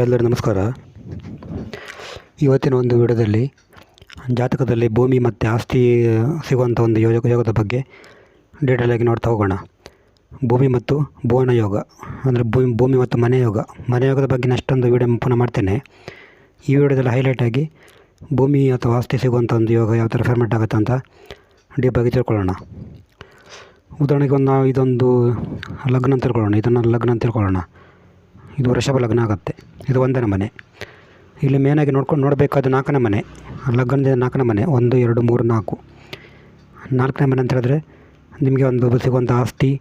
ಎಲ್ಲರಿಗೂ ನಮಸ್ಕಾರ. ಇವತ್ತಿನ ಒಂದು ವಿಡಿಯೋದಲ್ಲಿ ಜಾತಕದಲ್ಲಿ ಭೂಮಿ ಮತ್ತು ಆಸ್ತಿ ಸಿಗುವಂಥ ಒಂದು ಯೋಗ ಯೋಗದ ಬಗ್ಗೆ ಡೀಟೇಲಾಗಿ ನೋಡ್ತಾ ಹೋಗೋಣ. ಭೂಮಿ ಮತ್ತು ಭುವನ ಯೋಗ, ಅಂದರೆ ಭೂಮಿ ಭೂಮಿ ಮತ್ತು ಮನೆ ಯೋಗ. ಮನೆ ಯೋಗದ ಬಗ್ಗೆ ಅಷ್ಟೊಂದು ವಿಡಿಯೋ ಪುನಃ ಮಾಡ್ತೇನೆ. ಈ ವಿಡಿಯೋದಲ್ಲಿ ಹೈಲೈಟಾಗಿ ಭೂಮಿ ಅಥವಾ ಆಸ್ತಿ ಸಿಗುವಂಥ ಒಂದು ಯೋಗ ಯಾವ ಥರ ಫಾರ್ಮೆಟ್ ಆಗುತ್ತೆ ಅಂತ ಡೀಪಾಗಿ ತಿಳ್ಕೊಳ್ಳೋಣ. ಉದಾಹರಣೆಗೆ ಒಂದು ನಾವು ಇದೊಂದು ಲಗ್ನ ಅಂತ ತಿಳ್ಕೊಳ್ಳೋಣ. ಇದನ್ನು ಲಗ್ನ ತಿಳ್ಕೊಳ್ಳೋಣ. ಇದು ವೃಷಭ ಲಗ್ನ ಆಗುತ್ತೆ. ಇದು ಒಂದನೇ ಮನೆ. ಇಲ್ಲಿ ಮೇನಾಗಿ ನೋಡ್ಕೊಂಡು ನೋಡಬೇಕಾದ ನಾಲ್ಕನೇ ಮನೆ, ಲಗ್ನದ ನಾಲ್ಕನೇ ಮನೆ, ಒಂದು, ಎರಡು, ಮೂರು, ನಾಲ್ಕು. ನಾಲ್ಕನೇ ಮನೆ ಅಂತ ಹೇಳಿದ್ರೆ ನಿಮಗೆ ಒಂದು ಸಿಗುವಂಥ ಆಸ್ತಿ,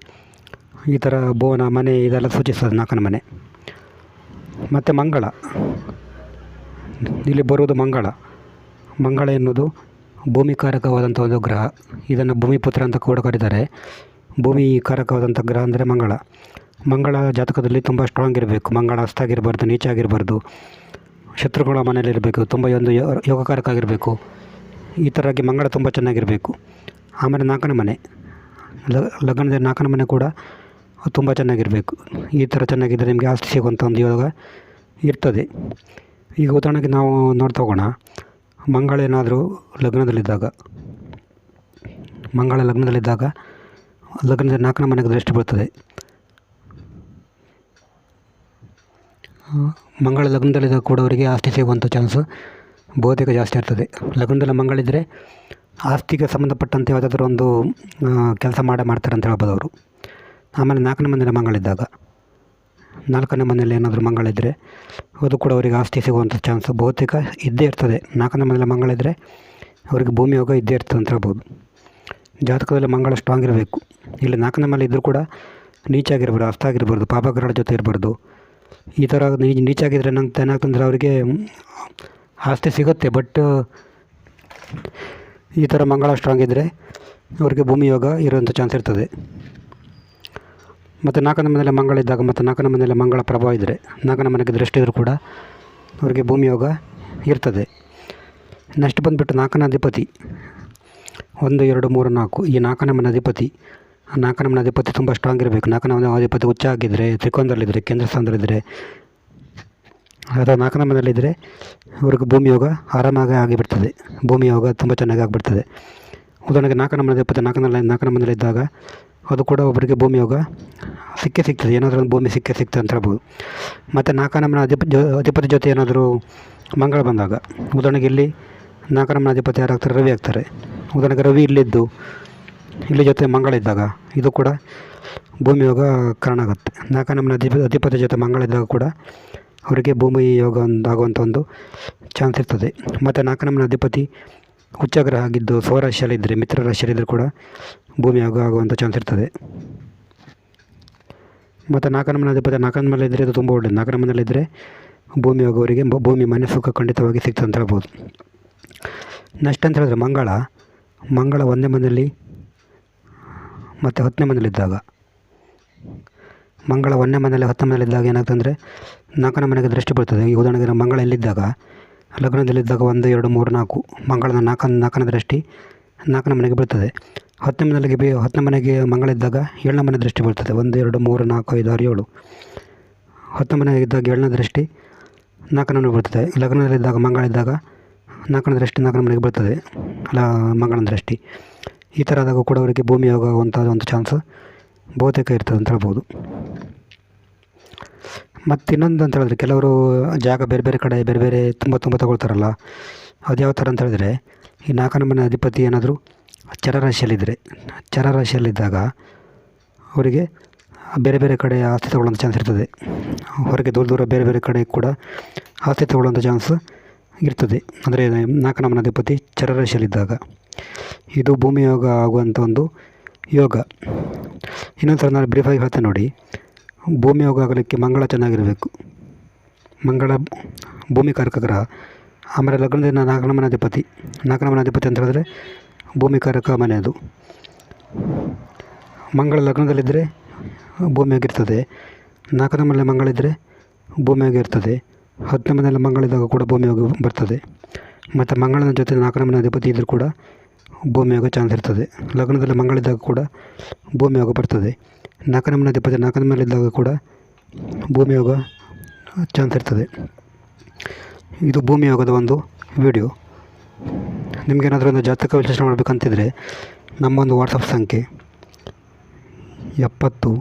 ಈ ಥರ ಬೋನ ಮನೆ ಇದೆಲ್ಲ ಸೂಚಿಸ್ತದೆ ನಾಲ್ಕನೇ ಮನೆ. ಮತ್ತು ಮಂಗಳ. ಇಲ್ಲಿ ಬರುವುದು ಮಂಗಳ. ಮಂಗಳ ಎನ್ನುವುದು ಭೂಮಿಕಾರಕವಾದಂಥ ಒಂದು ಗ್ರಹ. ಇದನ್ನು ಭೂಮಿಪುತ್ರ ಅಂತ ಕೂಡ ಕರೀತಾರೆ. ಭೂಮಿ ಕಾರಕವಾದಂಥ ಗ್ರಹ ಅಂದರೆ ಮಂಗಳ. ಮಂಗಳ ಜಾತಕದಲ್ಲಿ ತುಂಬ ಸ್ಟ್ರಾಂಗ್ ಇರಬೇಕು. ಮಂಗಳ ಹಸ್ತಾಗಿರಬಾರ್ದು ನೀಚಾಗಿರಬಾರ್ದು. ಶತ್ರುಗಳ ಮನೆಯಲ್ಲಿ ಇರಬೇಕು. ತುಂಬ ಒಂದು ಯೋಗಕಾರಕ ಆಗಿರಬೇಕು ಈ ಥರವಾಗಿ ಮಂಗಳ ತುಂಬ ಚೆನ್ನಾಗಿರಬೇಕು. ಆಮೇಲೆ ನಾಲ್ಕನೇ ಮನೆ. ಲಗ್ನದ ನಾಲ್ಕನೇ ಮನೆ ಕೂಡ ತುಂಬ ಚೆನ್ನಾಗಿರಬೇಕು. ಈ ಥರ ಚೆನ್ನಾಗಿದ್ದರೆ ನಿಮಗೆ ಆಸ್ತಿ ಸಿಗುವಂಥ ಒಂದು ಯೋಗ ಇರ್ತದೆ. ಈಗ ಉದಾಹರಣೆಗೆ ನಾವು ನೋಡ್ತಾ ಹೋಗೋಣ. ಮಂಗಳ ಏನಾದರೂ ಲಗ್ನದಲ್ಲಿದ್ದಾಗ, ಮಂಗಳ ಲಗ್ನದಲ್ಲಿದ್ದಾಗ ಲಗ್ನದ ನಾಲ್ಕನೇ ಮನೆಗೆ ದೃಷ್ಟಿ ಬೀಳ್ತದೆ ಮಂಗಳ ಲಗ್ನದಲ್ಲಿದ್ದಾಗ ಕೂಡ ಅವರಿಗೆ ಆಸ್ತಿ ಸಿಗುವಂಥ ಚಾನ್ಸು ಬಹುತೇಕ ಜಾಸ್ತಿ ಇರ್ತದೆ. ಲಗ್ನದಲ್ಲಿ ಮಂಗಳಿದ್ದರೆ ಆಸ್ತಿಗೆ ಸಂಬಂಧಪಟ್ಟಂತೆ ಯಾವುದಾದ್ರೂ ಒಂದು ಕೆಲಸ ಮಾಡೇ, ಮಾಡ್ತಾರೆ ಅಂತ ಹೇಳ್ಬೋದು ಅವರು. ಆಮೇಲೆ ನಾಲ್ಕನೇ ಮನೆಯಲ್ಲಿ ಮಂಗಳಿದ್ದಾಗ ನಾಲ್ಕನೇ ಮನೆಯಲ್ಲಿ ಏನಾದರೂ ಮಂಗಳಿದ್ದರೆ ಅದು ಕೂಡ ಅವರಿಗೆ ಆಸ್ತಿ ಸಿಗುವಂಥ ಚಾನ್ಸು ಬಹುತೇಕ ಇದ್ದೇ ಇರ್ತದೆ. ನಾಲ್ಕನೇ ಮನೆಯಲ್ಲಿ ಮಂಗಳಿದ್ದರೆ ಅವರಿಗೆ ಭೂಮಿ ಯೋಗ ಇದ್ದೇ ಇರ್ತದೆ ಅಂತ ಹೇಳ್ಬೋದು. ಜಾತಕದಲ್ಲಿ ಮಂಗಳ ಸ್ಟ್ರಾಂಗ್ ಇರಬೇಕು. ಇಲ್ಲಿ ನಾಲ್ಕನೇ ಮನೆಯಲ್ಲಿ ಇದ್ದರೂ ಕೂಡ ನೀಚಾಗಿರ್ಬಾರ್ದು ಅಸ್ತ ಆಗಿರ್ಬಾರ್ದು ಪಾಪಗ್ರಹಗಳ ಜೊತೆ ಇರಬಾರ್ದು. ಈ ಥರ ನೀಚಾಗಿದ್ದರೆ ನಂಗೆ ಏನಾಗ್ತಂದ್ರೆ ಅವರಿಗೆ ಆಸ್ತಿ ಸಿಗುತ್ತೆ ಬಟ್ ಈ ಥರ ಮಂಗಳ ಸ್ಟ್ರಾಂಗ್ ಇದ್ದರೆ ಅವರಿಗೆ ಭೂಮಿ ಯೋಗ ಇರುವಂಥ ಚಾನ್ಸ್ ಇರ್ತದೆ. ಮತ್ತು ನಾಲ್ಕನೇ ಮನೆಯಲ್ಲಿ ಮಂಗಳ ಇದ್ದಾಗ ಮತ್ತು ನಾಲ್ಕನ ಮನೆಯಲ್ಲಿ ಮಂಗಳ ಪ್ರಭಾವ ಇದ್ದರೆ ನಾಲ್ಕನೇ ಮನೆಗೆ ದೃಷ್ಟಿ ಇದ್ದರೂ ಕೂಡ ಅವರಿಗೆ ಭೂಮಿ ಯೋಗ ಇರ್ತದೆ. ನೆಕ್ಸ್ಟ್ ಬಂದುಬಿಟ್ಟು ನಾಲ್ಕನೇ ಅಧಿಪತಿ. ಒಂದು, ಎರಡು, ಮೂರು, ನಾಲ್ಕು ಈ ನಾಲ್ಕನೇ ಮನೆ ಅಧಿಪತಿ. ನಾಲ್ಕನೇ ಅಧಿಪತಿ ತುಂಬ ಸ್ಟ್ರಾಂಗ್ ಇರಬೇಕು. ನಾಲ್ಕು ಮನೆ ಅಧಿಪತಿ ಉಚ್ಚ ಆಗಿದ್ದರೆ ತ್ರಿಕೋನದಲ್ಲಿದ್ದರೆ ಕೇಂದ್ರ ಸ್ಥಾನದಲ್ಲಿದ್ದರೆ ಅಥವಾ ನಾಲ್ಕು ಮನೆಯಲ್ಲಿದ್ದರೆ ಅವ್ರಿಗೆ ಭೂಮಿ ಯೋಗ ಆರಾಮಾಗಿ ಆಗಿಬಿಡ್ತದೆ. ಭೂಮಿ ಯೋಗ ತುಂಬ ಚೆನ್ನಾಗಿ ಆಗಿಬಿಡ್ತದೆ. ಉದಾಹರಣೆಗೆ ನಾಲ್ಕು ಮನೆ ಅಧಿಪತಿ ನಾಲ್ಕನಲ್ಲಿ ನಾಲ್ಕು ಅದು ಕೂಡ ಒಬ್ಬರಿಗೆ ಭೂಮಿ ಯೋಗ ಸಿಕ್ಕೇ ಸಿಗ್ತದೆ. ಏನಾದರೂ ಭೂಮಿ ಸಿಕ್ಕೇ ಸಿಗ್ತದೆ ಅಂತ ಹೇಳ್ಬೋದು. ಮತ್ತು ನಾಲ್ಕು ಮನೆ ಅಧಿಪ ಅಧಿಪತಿ ಜೊತೆ ಏನಾದರೂ ಮಂಗಳ ಬಂದಾಗ, ಉದಾಹರಣೆಗೆ ಇಲ್ಲಿ ನಾಲ್ಕು ಮನೆ ಅಧಿಪತಿ ಯಾರಾಗ್ತಾರೆ? ರವಿ ಆಗ್ತಾರೆ. ಉದಾಹರಣೆಗೆ ರವಿ ಇಲ್ಲಿದ್ದು ಇಲ್ಲಿ ಜೊತೆ ಮಂಗಳ ಇದ್ದಾಗ, ಇದು ಕೂಡ ಭೂಮಿ ಯೋಗ ಕಾರಣ ಆಗುತ್ತೆ. ನಾಲ್ಕನೇ ನಮ್ಮ ಅಧಿಪ, ಅಧಿಪತಿ ಜೊತೆ ಮಂಗಳ ಇದ್ದಾಗ ಕೂಡ ಅವರಿಗೆ ಭೂಮಿ ಯೋಗ ಒಂದು ಆಗುವಂಥ ಒಂದು ಚಾನ್ಸ್ ಇರ್ತದೆ. ಮತ್ತು ನಾಲ್ಕು ನಮ್ಮನ ಅಧಿಪತಿ ಉಚ್ಚಗ್ರಹ ಆಗಿದ್ದು ಸ್ವರಾಶಿಯಲ್ಲಿದ್ದರೆ ಮಿತ್ರ ರಾಶಿಯಲ್ಲಿದ್ದರೆ ಕೂಡ ಭೂಮಿ ಯೋಗ ಆಗುವಂಥ ಚಾನ್ಸ್ ಇರ್ತದೆ. ಮತ್ತು ನಾಲ್ಕು ನಮ್ಮನ ಅಧಿಪತಿ, ನಾಲ್ಕು ನಮ್ಮಲ್ಲಿ ಇದ್ದರೆ ಅದು ತುಂಬ ಒಳ್ಳೆಯದು ನಾಲ್ಕನೇ ಮನೆಯಲ್ಲಿದ್ದರೆ ಭೂಮಿ ಯೋಗ ಅವರಿಗೆ ಭೂಮಿ ಮನೆ ಸುಖ ಖಂಡಿತವಾಗಿ ಸಿಗ್ತದೆ ಅಂತ ಹೇಳ್ಬೋದು. ನೆಕ್ಸ್ಟ್ ಅಂತ ಹೇಳಿದ್ರೆ ಮಂಗಳ. ಮಂಗಳ ಒಂದೇ ಮನೆಯಲ್ಲಿ ಮತ್ತು ಹತ್ತನೇ ಮನೆಯಲ್ಲಿದ್ದಾಗ. ಮಂಗಳ ಒಂದನೇ ಮನೆಯಲ್ಲಿ, ಹತ್ತನೇ ಮನೆಯಲ್ಲಿದ್ದಾಗ ಅಂದರೆ ನಾಲ್ಕನೇ ಮನೆಗೆ ದೃಷ್ಟಿ ಬೀಳ್ತದೆ. ಈ ಉದಾಹರಣೆಗೆ ಮಂಗಳ ಎಲ್ಲಿದ್ದಾಗ? ಲಗ್ನದಲ್ಲಿದ್ದಾಗ ಒಂದು, ಎರಡು, ಮೂರು, ನಾಲ್ಕು. ಮಂಗಳದ ನಾಲ್ಕನ ನಾಲ್ಕನೇ ದೃಷ್ಟಿ ನಾಲ್ಕನೇ ಮನೆಗೆ ಬೀಳ್ತದೆ. ಹತ್ತನೇ ಮನೆಗೆ ಬಿ, ಹತ್ತನೇ ಮನೆಗೆ ಮಂಗಳಿದ್ದಾಗ ಏಳನೇ ಮನೆ ದೃಷ್ಟಿ ಬೀಳ್ತದೆ. ಒಂದು, ಎರಡು, ಮೂರು, ನಾಲ್ಕು, ಐದು, ಆರು, ಏಳು. ಹತ್ತನೇ ಮನೆಗೆ ಇದ್ದಾಗ ಏಳನೇ ದೃಷ್ಟಿ ನಾಲ್ಕನೇ ಮನೆಗೆ ಬೀಳ್ತದೆ. ಲಗ್ನದಲ್ಲಿದ್ದಾಗ ಮಂಗಳಿದ್ದಾಗ ನಾಲ್ಕನೇ ದೃಷ್ಟಿ ನಾಲ್ಕನೇ ಮನೆಗೆ ಬೀಳ್ತದೆ. ಅಲ್ಲ, ಮಂಗಳನ ದೃಷ್ಟಿ. ಈ ಥರ ಆದಾಗ ಕೂಡ ಅವರಿಗೆ ಭೂಮಿ ಯೋಗ ಆಗುವಂಥ ಒಂದು ಚಾನ್ಸ್ ಬಹುತೇಕ ಇರ್ತದೆ ಅಂತ ಹೇಳ್ಬೋದು. ಮತ್ತು ಇನ್ನೊಂದು ಅಂತ ಹೇಳಿದ್ರೆ ಕೆಲವರು ಜಾಗ ಬೇರೆ ಬೇರೆ ಕಡೆ ಬೇರೆ ಬೇರೆ ತುಂಬ ತುಂಬ ತಗೊಳ್ತಾರಲ್ಲ, ಅದು ಯಾವ ಥರ ಅಂತ ಹೇಳಿದ್ರೆ ಈ ನಾಲ್ಕನೇ ಮನೆ ಅಧಿಪತಿ ಏನಾದರೂ ಚರರಾಶಿಯಲ್ಲಿದ್ದರೆ ಚರರಾಶಿಯಲ್ಲಿದ್ದಾಗ ಅವರಿಗೆ ಬೇರೆ ಬೇರೆ ಕಡೆ ಆಸ್ತಿ ತಗೊಳ್ಳೋಂಥ ಚಾನ್ಸ್ ಇರ್ತದೆ. ಹೊರಗೆ ದೂರ ದೂರ ಬೇರೆ ಬೇರೆ ಕಡೆ ಕೂಡ ಆಸ್ತಿ ತಗೊಳ್ಳೋಂಥ ಚಾನ್ಸ್ ಇರ್ತದೆ. ಅಂದರೆ ನಾಲ್ಕನೇ ಮನೆ ಅಧಿಪತಿ ಚರರಾಶಿಯಲ್ಲಿದ್ದಾಗ ಇದು ಭೂಮಿ ಯೋಗ ಆಗುವಂಥ ಒಂದು ಯೋಗ. ಇನ್ನೊಂದು ಸಲ ನಾನು ಬ್ರೀಫಾಗಿ ಹೇಳ್ತೇನೆ ನೋಡಿ. ಭೂಮಿ ಯೋಗ ಆಗಲಿಕ್ಕೆ ಮಂಗಳ ಚೆನ್ನಾಗಿರಬೇಕು. ಮಂಗಳ ಭೂಮಿ ಕಾರಕ ಗ್ರಹ ಆಮೇಲೆ ಲಗ್ನದಿಂದ ನಾಗನಮನಾಧಿಪತಿ ಅಧಿಪತಿ ನಾಲ್ಕನೇ ಮನೆ ಅಧಿಪತಿ ಅಂತ ಹೇಳಿದ್ರೆ ಭೂಮಿ ಕಾರಕ ಮನೆ ಅದು. ಮಂಗಳ ಲಗ್ನದಲ್ಲಿದ್ದರೆ ಭೂಮಿಯಾಗಿರ್ತದೆ ನಾಲ್ಕನೇ ಮನೆಯಲ್ಲಿ ಮಂಗಳಿದ್ದರೆ ಭೂಮಿಯಾಗಿರ್ತದೆ ಹತ್ತನೇ ಮನೆಯಲ್ಲಿ ಮಂಗಳಿದ್ದಾಗ ಕೂಡ ಭೂಮಿಯೋಗ ಬರ್ತದೆ. ಮತ್ತು ಮಂಗಳನ ಜೊತೆ ನಾಲ್ಕನೇ ಮನೆ ಅಧಿಪತಿ ಇದ್ದರೂ ಕೂಡ ಭೂಮಿಯೋಗ ಚಾನ್ಸ್ ಇರ್ತದೆ. ಲಗ್ನದಲ್ಲಿ ಮಂಗಳಿದ್ದಾಗ ಕೂಡ ಭೂಮಿಯೋಗ ಬರ್ತದೆ. ನಾಲ್ಕನೇ ಮನೆ ಅಧಿಪತಿ ನಾಲ್ಕನೇ ಮನೆಯಲ್ಲಿದ್ದಾಗ ಕೂಡ ಭೂಮಿಯೋಗ ಚಾನ್ಸ್ ಇರ್ತದೆ. ಇದು ಭೂಮಿ ಯೋಗದ ಒಂದು ವಿಡಿಯೋ. ನಿಮಗೇನಾದರೂ ಒಂದು ಜಾತಕ ವಿಶ್ಲೇಷಣೆ ಮಾಡಬೇಕಂತಿದ್ರೆ ನಮ್ಮ ಒಂದು ವಾಟ್ಸಪ್ ಸಂಖ್ಯೆ ಎಪ್ಪತ್ತು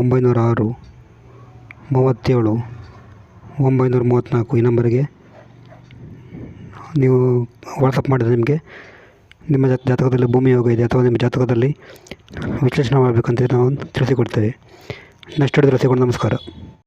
ಒಂಬೈನೂರ ಆರು ಮೂವತ್ತೇಳು, ಒಂಬೈನೂರ ಮೂವತ್ತ್ನಾಲ್ಕು ಈ ನಂಬರಿಗೆ ನೀವು ವಾಟ್ಸಪ್ ಮಾಡಿದರೆ ನಿಮಗೆ ನಿಮ್ಮ ಜಾತ ಜಾತಕದಲ್ಲಿ ಭೂಮಿ ಯೋಗ ಇದೆ ಅಥವಾ ನಿಮ್ಮ ಜಾತಕದಲ್ಲಿ ವಿಶ್ಲೇಷಣೆ ಮಾಡಬೇಕಂತ ನಾವು ತಿಳಿಸಿಕೊಡ್ತೇವೆ. ನೆಕ್ಸ್ಟ್ ಹಿಡಿದು ನಮಸ್ಕಾರ.